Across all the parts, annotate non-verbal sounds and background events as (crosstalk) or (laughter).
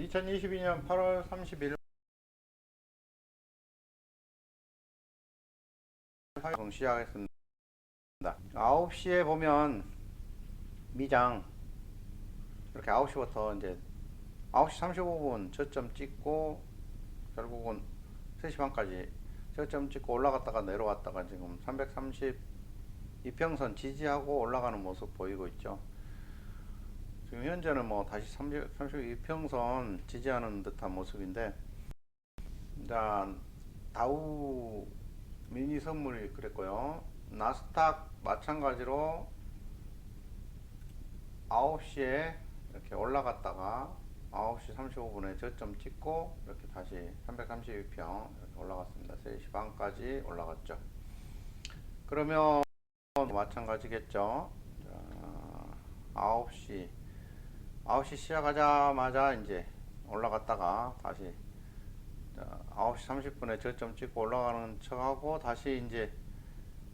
2022년 8월 30일 방송 시작했습니다. 9시에 보면 미장 이렇게 9시부터 이제 9시 35분 저점 찍고 결국은 3시 반까지 저점 찍고 올라갔다가 내려왔다가 지금 330 이평선 지지하고 올라가는 모습 보이고 있죠. 지금 현재는 뭐 다시 30, 32평선 지지하는 듯한 모습인데 일단 다우 미니 선물이 그랬고요. 나스닥 마찬가지로 9시에 이렇게 올라갔다가 9시 35분에 저점 찍고 이렇게 다시 332평 이렇게 올라갔습니다. 3시 반까지 올라갔죠. 그러면 마찬가지겠죠. 자, 9시 9시 시작하자마자 이제 올라갔다가 다시 자, 9시 30분에 저점 찍고 올라가는 척하고 다시 이제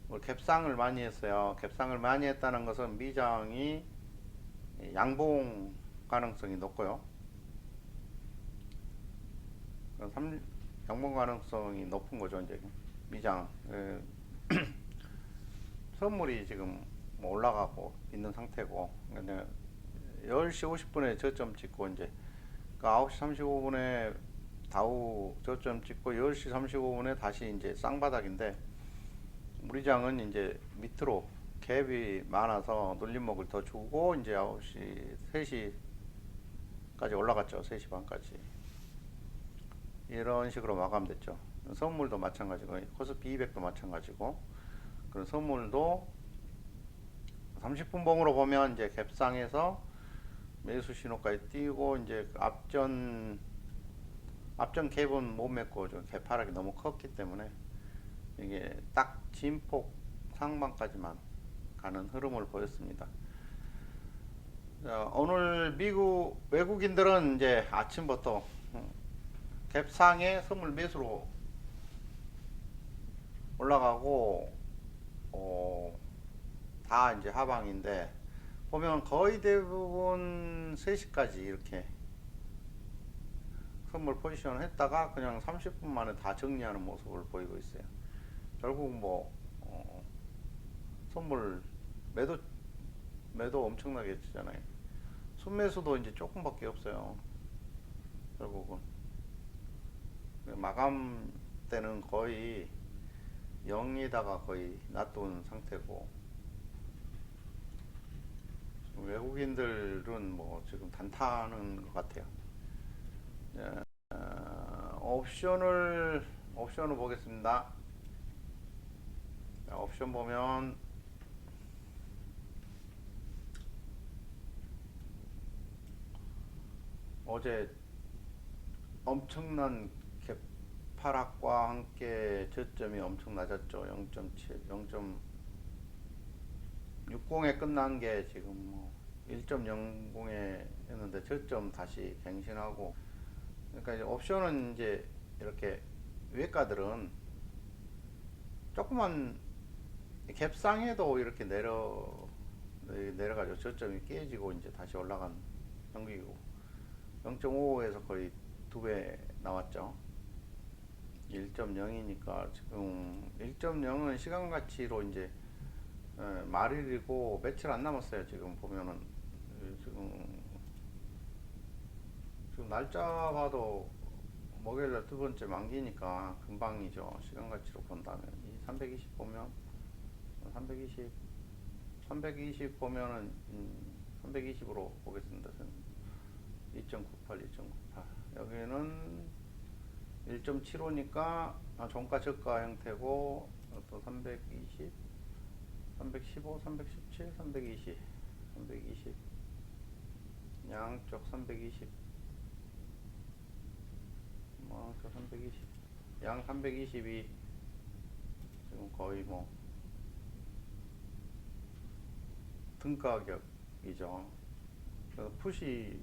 뭐 갭상을 많이 했어요. 갭상을 많이 했다는 것은 미장이 양봉 가능성이 높고요. 양봉 가능성이 높은 거죠, 이제 미장. 에, (clears throat) 선물이 지금 뭐 올라가고 있는 상태고, 10시 50분에 저점 찍고 이제 그 9시 35분에 다우 저점 찍고 10시 35분에 다시 이제 쌍바닥인데 무리장은 이제 밑으로 갭이 많아서 눌림목을 더 주고 이제 9시 3시까지 올라갔죠. 3시 반까지. 이런 식으로 마감됐죠. 선물도 마찬가지고 코스피 200도 마찬가지고 그런 선물도 30분 봉으로 보면 이제 갭상에서 매수 신호까지 띄고 이제 그 앞전 앞전 갭은 못 맺고 좀 개파락이 너무 컸기 때문에 이게 딱 진폭 상방까지만 가는 흐름을 보였습니다. 자, 오늘 미국 외국인들은 이제 아침부터 음, 갭상에 선물 매수로 올라가고 어, 다 이제 하방인데 보면 거의 대부분 3시까지 이렇게 선물 포지션을 했다가 그냥 30분 만에 다 정리하는 모습을 보이고 있어요. 결국 뭐 어, 선물 매도 매도 엄청나게 했잖아요. 순매수도 이제 조금밖에 없어요. 결국은 마감 때는 거의 0에다가 거의 놔둔 상태고 외국인들은 뭐 지금 단타하는 것 같아요. 자, 어, 옵션을 옵션을 보겠습니다. 자, 옵션 보면 어제 엄청난 개파락과 함께 저점이 엄청 낮았죠. 0.7, 0.60에 끝난 게 지금 뭐 1.00에 했는데 저점 다시 갱신하고 그러니까 이제 옵션은 이제 이렇게 외가들은 조그만 갭상에도 이렇게 내려 네, 내려가지고 저점이 깨지고 이제 다시 올라간 형국이고 0.55에서 거의 두 배 나왔죠. 1.0이니까 지금 1.0은 시간 가치로 이제 예, 말일이고 며칠 안 남았어요. 지금 보면은 예, 지금 지금 날짜 봐도 목요일 날 두 번째 만기니까 금방이죠. 시간 가치로 본다면 이 320 보면 320 320 보면은 음, 320으로 보겠습니다. 2.98 2.98 여기는 1.75니까 아, 종가 저가 형태고 또 320 315 317 320 320 양쪽 320 양쪽 320 양 320이 지금 거의 뭐 등가격이죠. 그래서 풋이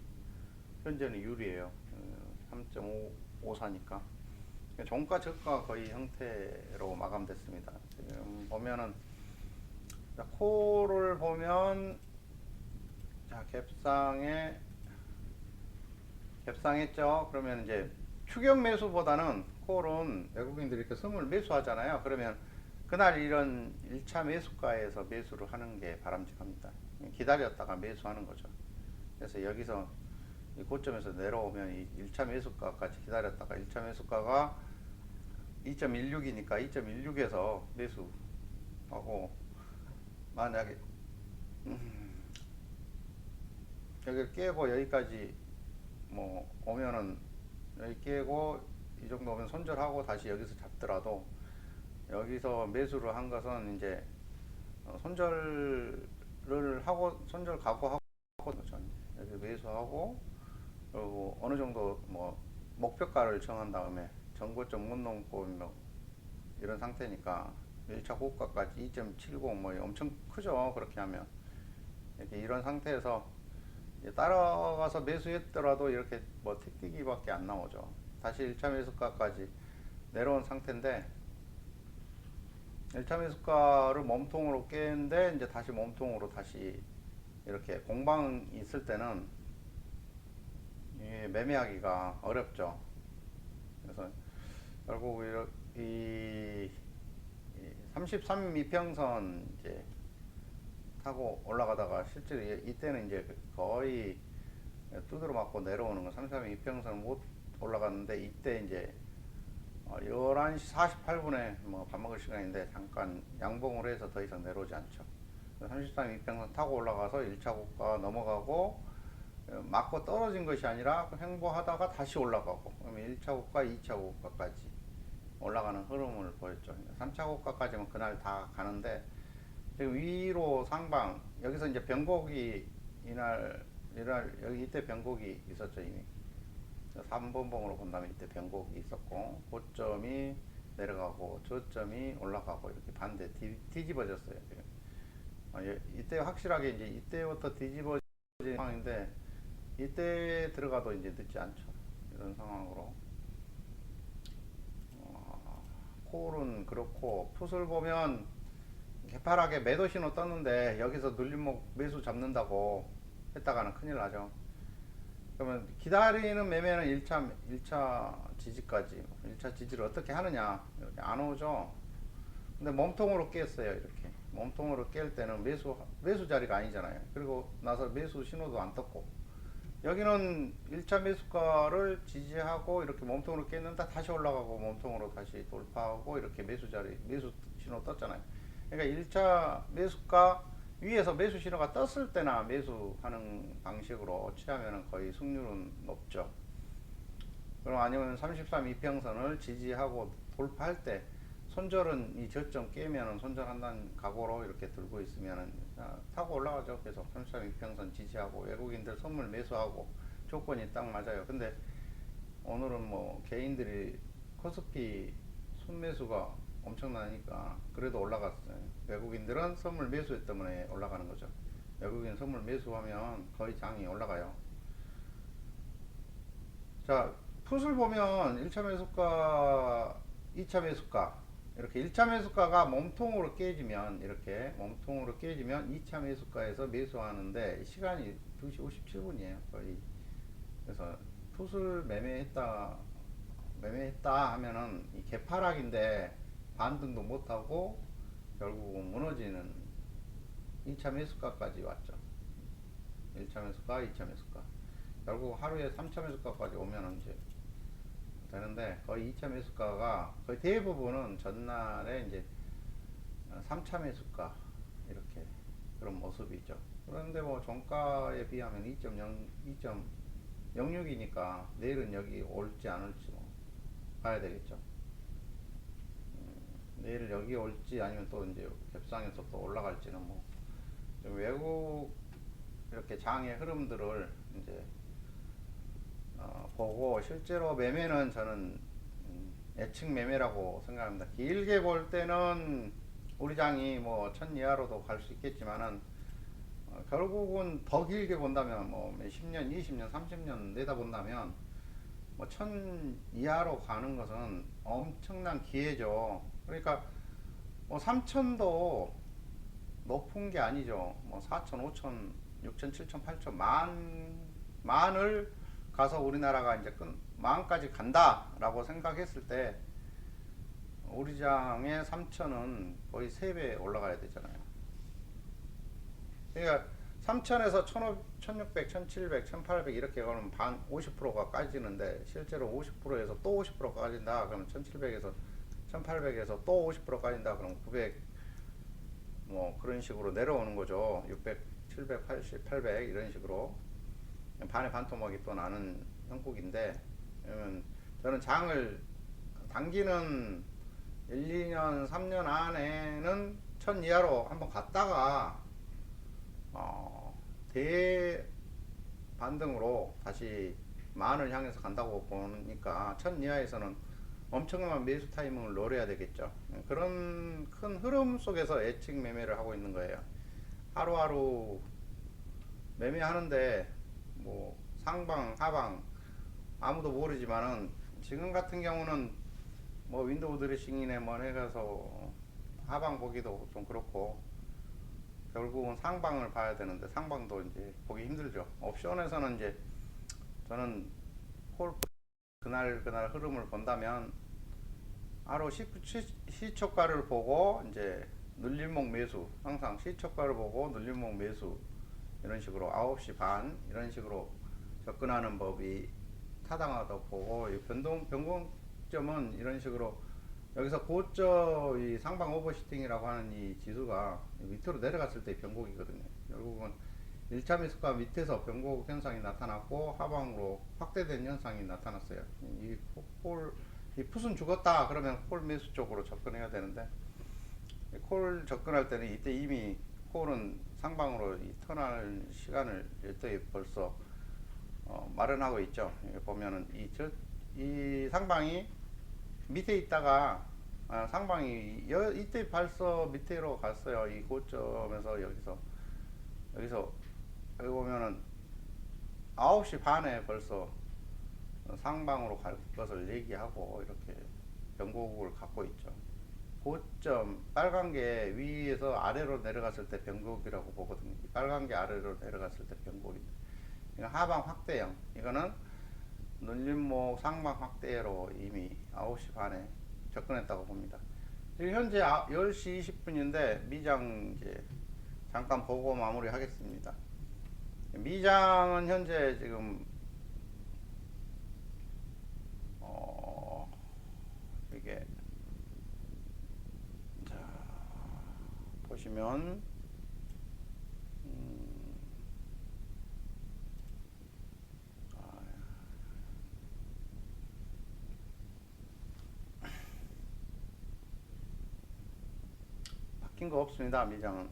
현재는 유리해요. 3.54니까. 종가 저가 거의 형태로 마감됐습니다. 지금 보면은 자, 코를 보면 자 갭상에 갭상했죠. 그러면 이제 추격 매수보다는 콜은 외국인들이 이렇게 선물 매수하잖아요. 그러면 그날 이런 1차 매수가에서 매수를 하는 게 바람직합니다. 기다렸다가 매수하는 거죠. 그래서 여기서 이 고점에서 내려오면 이 1차 매수가까지 기다렸다가 1차 매수가가 2.16이니까 2.16에서 매수하고 만약에 음, 여기를 깨고 여기까지 뭐 오면은 여기 깨고 이 정도 오면 손절하고 다시 여기서 잡더라도 여기서 매수를 한 것은 이제 어, 손절을 하고 손절 각오하고. 여기 매수하고 그리고 어느 정도 뭐 목표가를 정한 다음에 정고점 못 넘고 뭐 이런 상태니까 1차 고가까지 2.70 뭐 엄청 크죠. 그렇게 하면 이렇게 이런 상태에서 따라가서 매수했더라도 이렇게 뭐 틱틱이밖에 안 나오죠. 다시 1차 매수가까지 내려온 상태인데 1차 매수가를 몸통으로 깨는데 이제 다시 몸통으로 다시 이렇게 공방 있을 때는 매매하기가 어렵죠. 그래서 결국 이 33 이평선 이제 타고 올라가다가 실제로 이- 이때는 이제 거의 두드러 맞고 내려오는 거 33 이평선 못 올라갔는데 이때 이제 어, 11시 48분에 뭐 밥 먹을 시간인데 잠깐 양봉을 해서 더 이상 내려오지 않죠. 33 이평선 타고 올라가서 1차 고가 넘어가고 어, 맞고 떨어진 것이 아니라 횡보하다가 다시 올라가고 그러면 1차 고가, 2차 고가까지 올라가는 흐름을 보였죠. 3차 고가까지는 그날 다 가는데 지금 위로 상방 여기서 이제 변곡이 이날 이날 여기 이때 변곡이 있었죠 이미. 3번 봉으로 본다면 이때 변곡이 있었고 고점이 내려가고 저점이 올라가고 이렇게 반대 뒤, 뒤집어졌어요 지금. 어, 예, 이때 확실하게 이제 이때부터 뒤집어진 상황인데 이때 들어가도 이제 늦지 않죠. 이런 상황으로 어, 콜은 그렇고 풋을 보면 개파랗게 매도 신호 떴는데 여기서 눌림목 매수 잡는다고 했다가는 큰일 나죠. 그러면 기다리는 매매는 1차 1차 지지까지 1차 지지를 어떻게 하느냐 이렇게 안 오죠. 근데 몸통으로 깼어요 이렇게 몸통으로 깰 때는 매수 매수 자리가 아니잖아요. 그리고 나서 매수 신호도 안 떴고 여기는 1차 매수가를 지지하고 이렇게 몸통으로 깼는데 다시 올라가고 몸통으로 다시 돌파하고 이렇게 매수 자리 매수 신호 떴잖아요. 그러니까 1차 매수가 위에서 매수 신호가 떴을 때나 매수하는 방식으로 취하면 거의 승률은 높죠. 그럼 아니면 33 이평선을 지지하고 돌파할 때 손절은 이 저점 깨면은 손절한다는 각오로 이렇게 들고 있으면은 아, 타고 올라가죠. 계속 33 이평선 지지하고 외국인들 선물 매수하고 조건이 딱 맞아요. 근데 오늘은 뭐 개인들이 코스피 순매수가 엄청나니까 그래도 올라갔어요. 외국인들은 선물 매수 때문에 올라가는 거죠. 외국인 선물 매수하면 거의 장이 올라가요. 자, 풋을 보면 1차 매수가, 2차 매수가 이렇게 1차 매수가가 몸통으로 깨지면 이렇게 몸통으로 깨지면 2차 매수가에서 매수하는데 시간이 2시 57분이에요. 거의. 그래서 풋을 매매했다 매매했다 하면은 이 개파락인데 반등도 못하고 결국은 무너지는 2차 매수가까지 왔죠. 1차 매수가, 2차 매수가. 결국 하루에 3차 매수가까지 오면 이제 되는데 거의 2차 매수가가 거의 대부분은 전날에 이제 3차 매수가 이렇게 그런 모습이 있죠. 그런데 뭐 종가에 비하면 2.0, 2.06이니까 내일은 여기 올지 안 올지 뭐 봐야 되겠죠. 내일 여기 올지 아니면 또 이제 갭상에서 또 올라갈지는 뭐좀 외국 이렇게 장의 흐름들을 이제 어, 보고 실제로 매매는 저는 음, 예측 매매라고 생각합니다. 길게 볼 때는 우리 장이 뭐 천 이하로도 갈 수 있겠지만은 어, 결국은 더 길게 본다면 뭐 10년, 20년, 30년 내다 본다면 뭐 천 이하로 가는 것은 엄청난 기회죠. 그러니까 뭐 3천도 높은 게 아니죠. 뭐 4천, 5천, 6천, 7천, 8천 만 만을 가서 우리나라가 이제 끝 마음까지 간다라고 생각했을 때 우리장의 3천은 거의 3배 올라가야 되잖아요. 그러니까 3천에서 1,600, 1,700, 1,800 이렇게 가면 반 50%가 까지는데 실제로 50%에서 또 50% 까진다 그러면 1,700에서 1,800에서 또 50% 까진다 그러면 900 뭐 그런 식으로 내려오는 거죠. 600, 780, 800 이런 식으로 반의 반토막이 또 나는 형국인데 그러면 저는 장을 당기는 1, 2년, 3년 안에는 천 이하로 한번 갔다가 어, 대반등으로 다시 만을 향해서 간다고 보니까 천 이하에서는 엄청난 매수 타이밍을 노려야 되겠죠. 그런 큰 흐름 속에서 예측 매매를 하고 있는 거예요. 하루하루 매매하는데 뭐 상방, 하방 아무도 모르지만은 지금 같은 경우는 뭐 윈도우 드레싱이네 뭐 해가서 하방 보기도 좀 그렇고 결국은 상방을 봐야 되는데 상방도 이제 보기 힘들죠. 옵션에서는 이제 저는 콜 그날 그날 흐름을 본다면 하루 시초가를 보고 이제 눌림목 매수 항상 시초가를 보고 눌림목 매수 이런 식으로 9시 반 이런 식으로 접근하는 법이 타당하다고 보고 이 변동 변동점은 이런 식으로 여기서 고점 이 상방 오버시팅이라고 하는 이 지수가 밑으로 내려갔을 때 변곡이거든요. 결국은 1차 매수가 밑에서 변곡 현상이 나타났고 하방으로 확대된 현상이 나타났어요. 이 콜, 이 풋은 죽었다 그러면 콜 매수 쪽으로 접근해야 되는데 콜 접근할 때는 이때 이미 콜은 상방으로 이 턴할 시간을 일대 벌써 어, 마련하고 있죠. 보면은 이, 저, 이 상방이 밑에 있다가 아, 상방이 여, 이때 벌써 밑으로 갔어요. 이 고점에서 여기서 여기서 여기 보면은 9시 반에 벌써 상방으로 갈 것을 얘기하고 이렇게 변곡을 갖고 있죠. 고점 빨간 게 위에서 아래로 내려갔을 때 변곡이라고 보거든요. 이 빨간 게 아래로 내려갔을 때 변곡인데 이거 하방 확대형 이거는 눌림목 상방 확대로 이미 9시 반에 접근했다고 봅니다. 지금 현재 10시 20분인데 미장 이제 잠깐 보고 마무리 하겠습니다. 미장은 현재 지금 어 이게 자 보시면 음, 아, 바뀐 거 없습니다 미장은.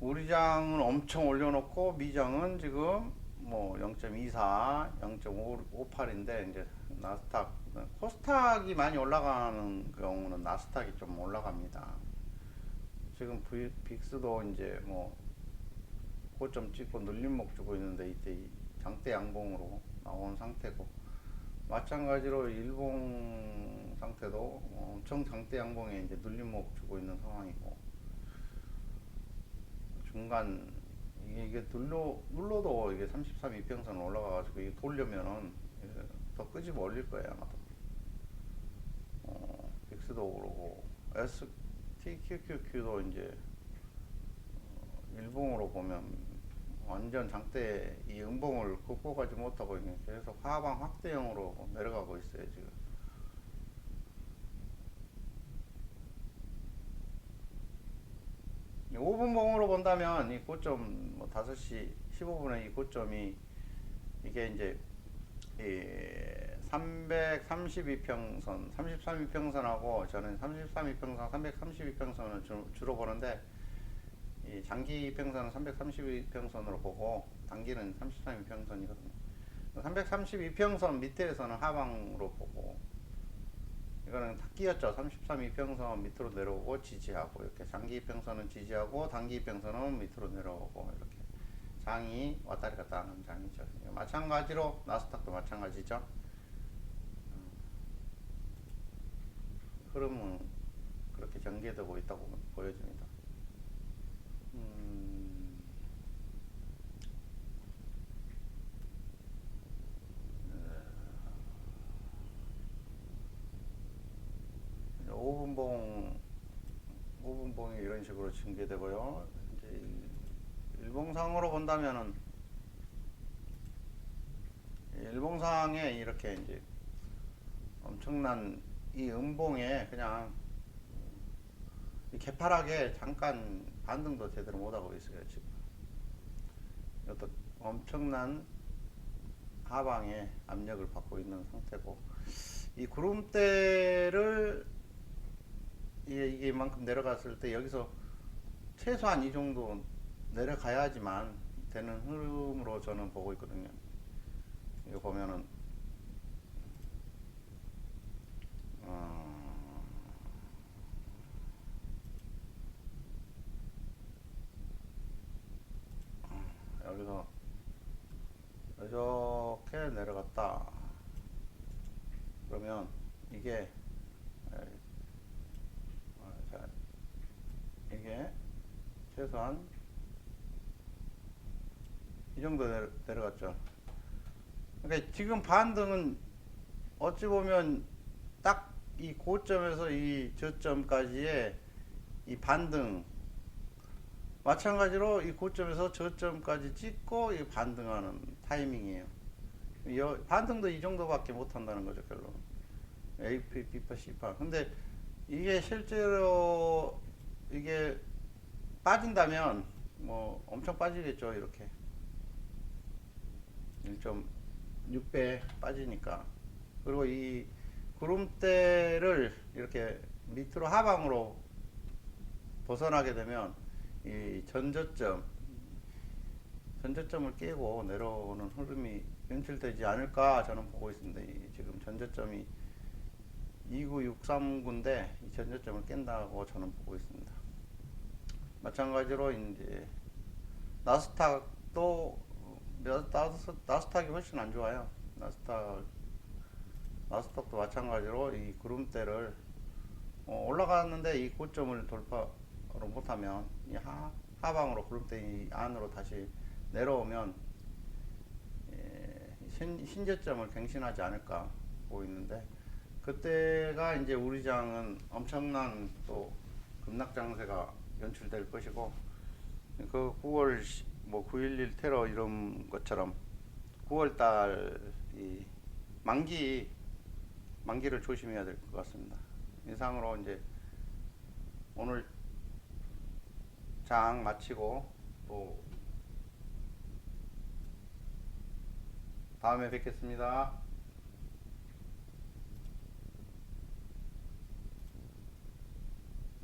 우리 장은 엄청 올려놓고 미장은 지금 뭐 0.24, 0.58인데 이제 나스닥 코스닥이 많이 올라가는 경우는 나스닥이 좀 올라갑니다. 지금 빅스도 이제 뭐 고점 찍고 눌림목 주고 있는데 이때 이 장대 양봉으로 나온 상태고 마찬가지로 일봉 상태도 엄청 장대 양봉에 이제 눌림목 주고 있는 상황이고 중간 이게, 눌러 눌러도 이게 33 이평선 올라가가지고 이게 돌려면은 더 끄집어 올릴 거예요 아마도. 어, 빅스도 그러고 STQQQ도 이제 어, 일봉으로 보면 완전 장대 이 음봉을 극복하지 못하고 있는 계속 하방 확대형으로 내려가고 있어요 지금. 이 5분 봉으로 본다면 이 고점 뭐 5시 15분에 이 고점이 이게 이제 이 332평선, 33이평선하고 저는 33이평선, 332평선을 주, 주로 보는데 이 장기 평선은 332평선으로 보고 단기는 33이평선이거든요. 332평선 밑에서는 하방으로 보고 이거는 탁기였죠. 33이평선 밑으로 내려오고 지지하고 이렇게 장기 이평선은 지지하고 단기 이평선은 밑으로 내려오고 이렇게 장이 왔다리 갔다 하는 장이죠. 마찬가지로 나스닥도 마찬가지죠. 흐름은 그렇게 전개되고 있다고 보여집니다. 음, 네. 오분봉 오분봉이 이런 식으로 전개되고요. 이제 일봉상으로 본다면은 일봉상에 이렇게 이제 엄청난 이 음봉에 그냥 이 개파랗게 잠깐 반등도 제대로 못하고 있어요 지금. 어떤 엄청난 하방에 압력을 받고 있는 상태고 이 구름대를 이게 이만큼 내려갔을 때 여기서 최소한 이 정도 내려가야지만 되는 흐름으로 저는 보고 있거든요. 이거 보면은 어, 여기서 이렇게 내려갔다. 그러면 이게 에, 어, 자, 이게 최소한 이 정도 내려, 내려갔죠. 그러니까 지금 반등은 어찌 보면 딱 이 고점에서 이 저점까지의 이 반등 마찬가지로 이 고점에서 저점까지 찍고 이 반등하는 타이밍이에요. 여- 반등도 이 정도밖에 못 한다는 거죠, 결론. AP, B파, C파. 근데 이게 실제로 이게 빠진다면 뭐 엄청 빠지겠죠, 이렇게. 1.6배 빠지니까. 그리고 이 구름대를 이렇게 밑으로 하방으로 벗어나게 되면 이 전저점 전저점을 깨고 내려오는 흐름이 연출되지 않을까 저는 보고 있습니다. 이 지금 전저점이 29639인데 이 전저점을 깬다고 저는 보고 있습니다. 마찬가지로 이제 나스닥도 나스, 나스닥이 훨씬 안 좋아요. 나스닥 나스닥도 마찬가지로 이 구름대를 어, 올라갔는데 이 고점을 돌파를 못하면 이 하, 하방으로 구름대 이 안으로 다시 내려오면 예, 신, 신저점을 갱신하지 않을까 보고 있는데 그때가 이제 우리 장은 엄청난 또 급락 장세가 연출될 것이고 그 9월 시- 뭐9.11 테러 이런 것처럼 9월 달이 만기 만기를 조심해야 될 것 같습니다. 이상으로 이제 오늘 장 마치고 또 다음에 뵙겠습니다.